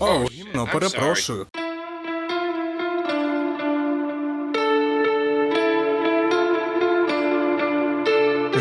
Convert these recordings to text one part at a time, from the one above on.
О, гімно, перепрошую.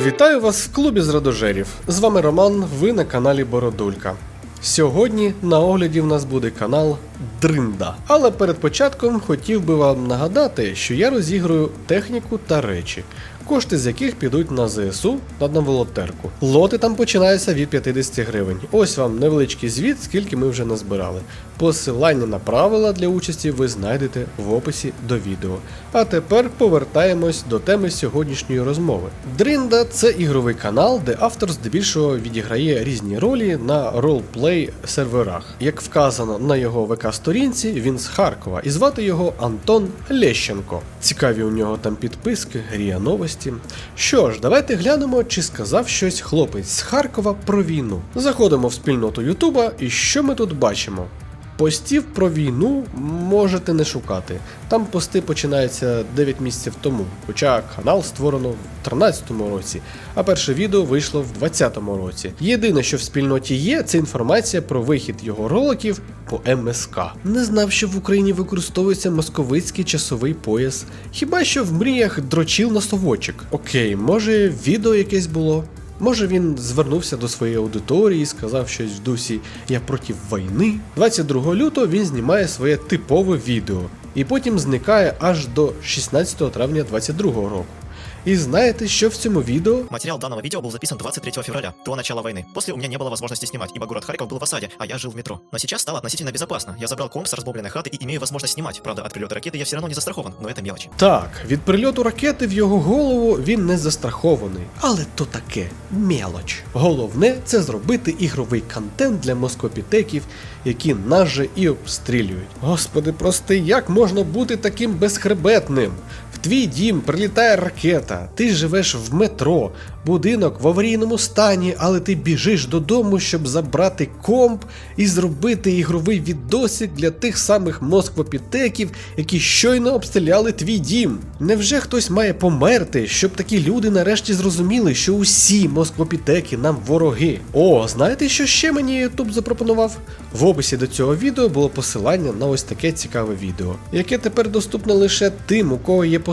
Вітаю вас в клубі з радожерів. З вами Роман, ви на каналі Бородулька. Сьогодні на огляді в нас буде канал Дринда. Але перед початком хотів би вам нагадати, що я розіграю техніку та речі, кошти з яких підуть на ЗСУ та на волонтерку. Лоти там починаються від 50 гривень. Ось вам невеличкий звіт, скільки ми вже назбирали. Посилання на правила для участі ви знайдете в описі до відео. А тепер повертаємось до теми сьогоднішньої розмови. Дринда це ігровий канал, де автор здебільшого відіграє різні ролі на ролплей серверах. Як вказано на його ВК-сторінці, він з Харкова і звати його Антон Лещенко. Цікаві у нього там підписки, грія новості. Що ж, давайте глянемо, чи сказав щось хлопець з Харкова про війну. Заходимо в спільноту Ютуба, і що ми тут бачимо? Постів про війну можете не шукати. Там пости починаються 9 місяців тому, хоча канал створено в 2013 році, а перше відео вийшло в 2020 році. Єдине, що в спільноті є, це інформація про вихід його роликів по МСК. Не знав, що в Україні використовується московицький часовий пояс. Хіба що в мріях дрочил на совочок. Окей, може відео якесь було. Може він звернувся до своєї аудиторії і сказав щось в дусі Я проти війни. 22 лютого він знімає своє типове відео і потім зникає аж до 16 травня 22 року. І знаєте, що в цьому відео? Материал данного видео был записан 23 февраля, до начала войны. После у меня не было возможности снимать, ибо город Харьков был в осаде, а я жил в метро. Но сейчас стало относительно безопасно. Я забрал комп с разбомбленной хаты и имею возможность снимать. Правда, от прилета ракеты я все равно не застрахован, но это мелочи. Так, від прильоту ракети в його голову він не застрахований. Але то таке мелоч. Головне це зробити ігровий контент для москопітеків, які нас же і обстрілюють. Господи, прости, як можна бути таким безхребетним? Твій дім прилітає ракета, ти живеш в метро, будинок в аварійному стані, але ти біжиш додому, щоб забрати комп і зробити ігровий відосик для тих самих москвопітеків, які щойно обстріляли твій дім. Невже хтось має померти, щоб такі люди нарешті зрозуміли, що усі москвопітеки нам вороги? О, знаєте, що ще мені YouTube запропонував? В описі до цього відео було посилання на ось таке цікаве відео, яке тепер доступне лише тим, у кого є посилання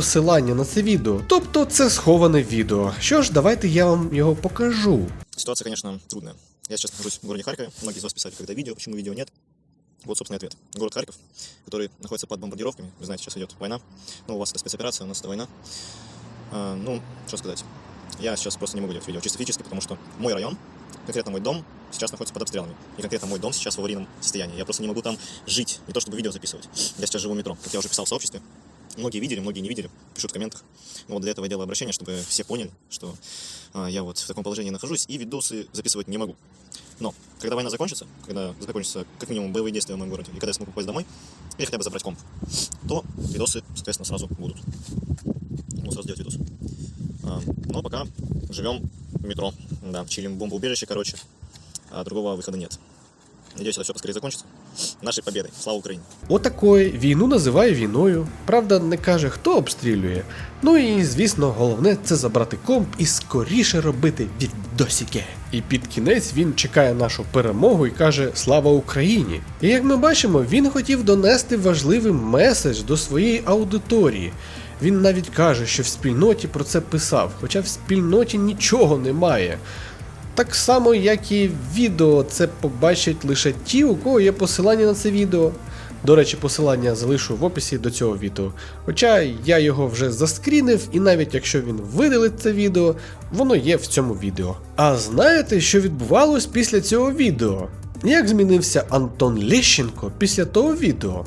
на це відео. Тобто це сховане відео. Що ж, давайте я вам його покажу. Ситуация, конечно, трудная. Я сейчас нахожусь в городе Харькове. Многие из вас писали, когда видео, почему видео нет. Вот, собственно, ответ. Город Харьков, который находится под бомбардировками. Вы знаете, сейчас идет война. Ну, у вас это спецоперация, у нас это война. А, ну, что сказать. Я сейчас просто не могу делать видео чисто физически, потому что мой район, конкретно мой дом, сейчас находится под обстрелами. И конкретно мой дом сейчас в аварийном состоянии. Я просто не могу там жить, не то чтобы видео записывать. Я сейчас живу в метро, как я уже писал в сообществе. Многие видели, многие не видели, пишут в комментах. Ну, вот для этого я делаю обращение, чтобы все поняли, что а, я вот в таком положении нахожусь и видосы записывать не могу. Но когда война закончится, когда закончатся как минимум боевые действия в моем городе, и когда я смогу попасть домой, или хотя бы забрать комп, то видосы, соответственно, сразу будут. Ну, сразу делать видосы. А, но пока живем в метро, да, чилим бомбоубежище, короче, а другого выхода нет. Надеюсь, это все поскорее закончится. Нашей победой. Слава Украине! Отакої війну називає війною. Правда, не каже, хто обстрілює. Ну і звісно, головне це забрати комп і скоріше робити відосики. І під кінець він чекає нашу перемогу і каже Слава Україні! І як ми бачимо, він хотів донести важливий меседж до своєї аудиторії. Він навіть каже, що в спільноті про це писав, хоча в спільноті нічого немає. Так само, як і відео, це побачать лише ті, у кого є посилання на це відео. До речі, посилання залишу в описі до цього відео. Хоча я його вже заскрінив, і навіть якщо він видалить це відео, воно є в цьому відео. А знаєте, що відбувалось після цього відео? Як змінився Антон Лещенко після того відео?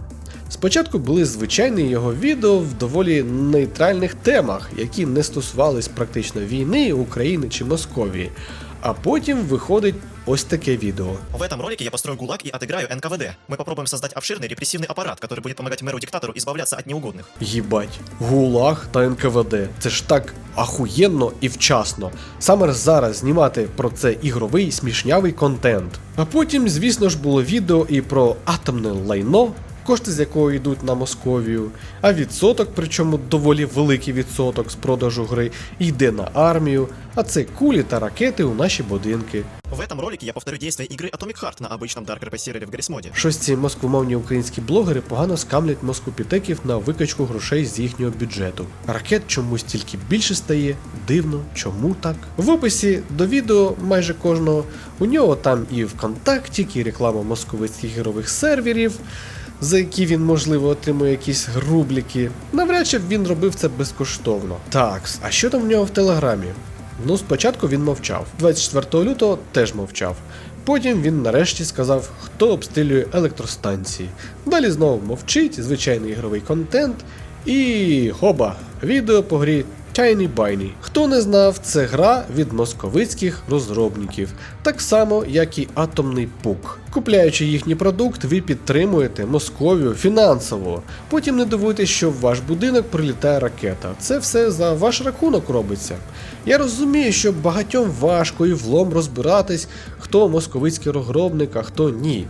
Спочатку були звичайні його відео в доволі нейтральних темах, які не стосувались практично війни, України чи Московії А потім виходить ось таке відео. В этом ролике я построю ГУЛАГ и отыграю НКВД. Мы попробуем создать обширный репрессивный аппарат, который будет помогать мэру-диктатору избавляться от неугодных. Їбать, ГУЛАГ та НКВД. Це ж так ахуєнно і вчасно. Саме зараз знімати про це ігровий смішнявий контент. А потім, звісно ж, було відео і про атомне лайно. Кошти з якого йдуть на Московію, а відсоток, причому доволі великий відсоток з продажу гри, йде на армію, а це кулі та ракети у наші будинки. В этом ролике я повторю действия игры Atomic Heart на обычном Dark RP сервере в Гаррисмоде. Щось ці москвомовні українські блогери погано скамлять москопітеків на викачку грошей з їхнього бюджету. Ракет чомусь тільки більше стає. Дивно, чому так? В описі до відео майже кожного у нього там і ВКонтакті, і реклама московицьких ігрових серверів. За які він, можливо, отримує якісь грубліки. Навряд чи він робив це безкоштовно. Так, а що там в нього в телеграмі? Ну, спочатку він мовчав. 24 лютого теж мовчав. Потім він нарешті сказав, хто обстрілює електростанції. Далі знову мовчить, звичайний ігровий контент. І хоба, відео по грі Tiny Biny. Хто не знав, це гра від московицьких розробників, так само як і Атомний Пук. Купляючи їхній продукт, ви підтримуєте Московію фінансово. Потім не дивуйтесь, що в ваш будинок прилітає ракета. Це все за ваш рахунок робиться. Я розумію, що багатьом важко і влом розбиратись, хто московицький розробник, а хто ні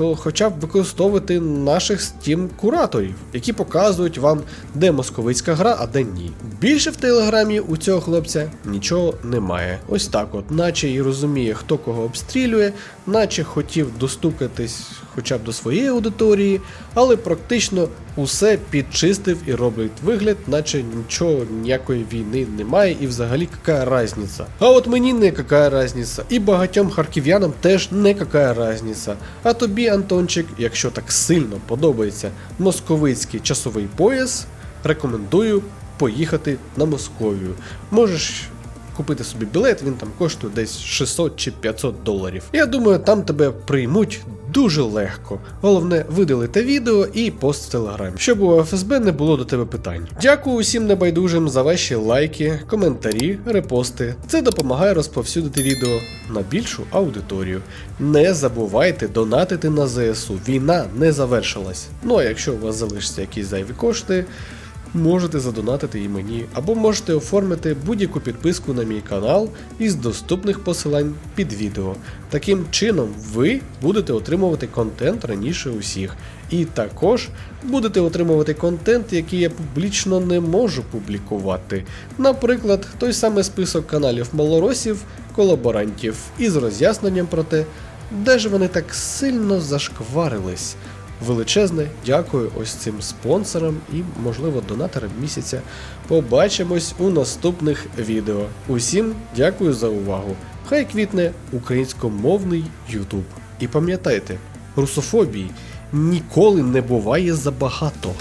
то хоча б використовувати наших Steam кураторів, які показують вам, де московицька гра, а де ні. Більше в телеграмі у цього хлопця нічого немає. Ось так, от, наче і розуміє, хто кого обстрілює, наче хотів достукатись хоча б до своєї аудиторії, але практично усе підчистив і робить вигляд, наче нічого, ніякої війни немає, і взагалі яка різниця. А от мені не яка різниця, і багатьом харків'янам теж не яка різниця. А тобі, Антончик, якщо так сильно подобається московицький часовий пояс, рекомендую поїхати на Московію. Можеш купити собі білет, він там коштує десь 600 чи 500 доларів. Я думаю, там тебе приймуть дуже легко. Головне, видалити відео і пост в телеграмі, щоб у ФСБ не було до тебе питань. Дякую усім небайдужим за ваші лайки, коментарі, репости. Це допомагає розповсюдити відео на більшу аудиторію. Не забувайте донатити на ЗСУ. Війна не завершилась. Ну а якщо у вас залишаться якісь зайві кошти можете задонатити і мені, або можете оформити будь-яку підписку на мій канал із доступних посилань під відео. Таким чином, ви будете отримувати контент раніше усіх. І також будете отримувати контент, який я публічно не можу публікувати. Наприклад, той самий список каналів малоросів, колаборантів із роз'ясненням про те, де ж вони так сильно зашкварились. Величезне дякую ось цим спонсорам і, можливо, донаторам місяця. Побачимось у наступних відео. Усім дякую за увагу. Хай квітне українськомовний Ютуб. І пам'ятайте, русофобії ніколи не буває забагато.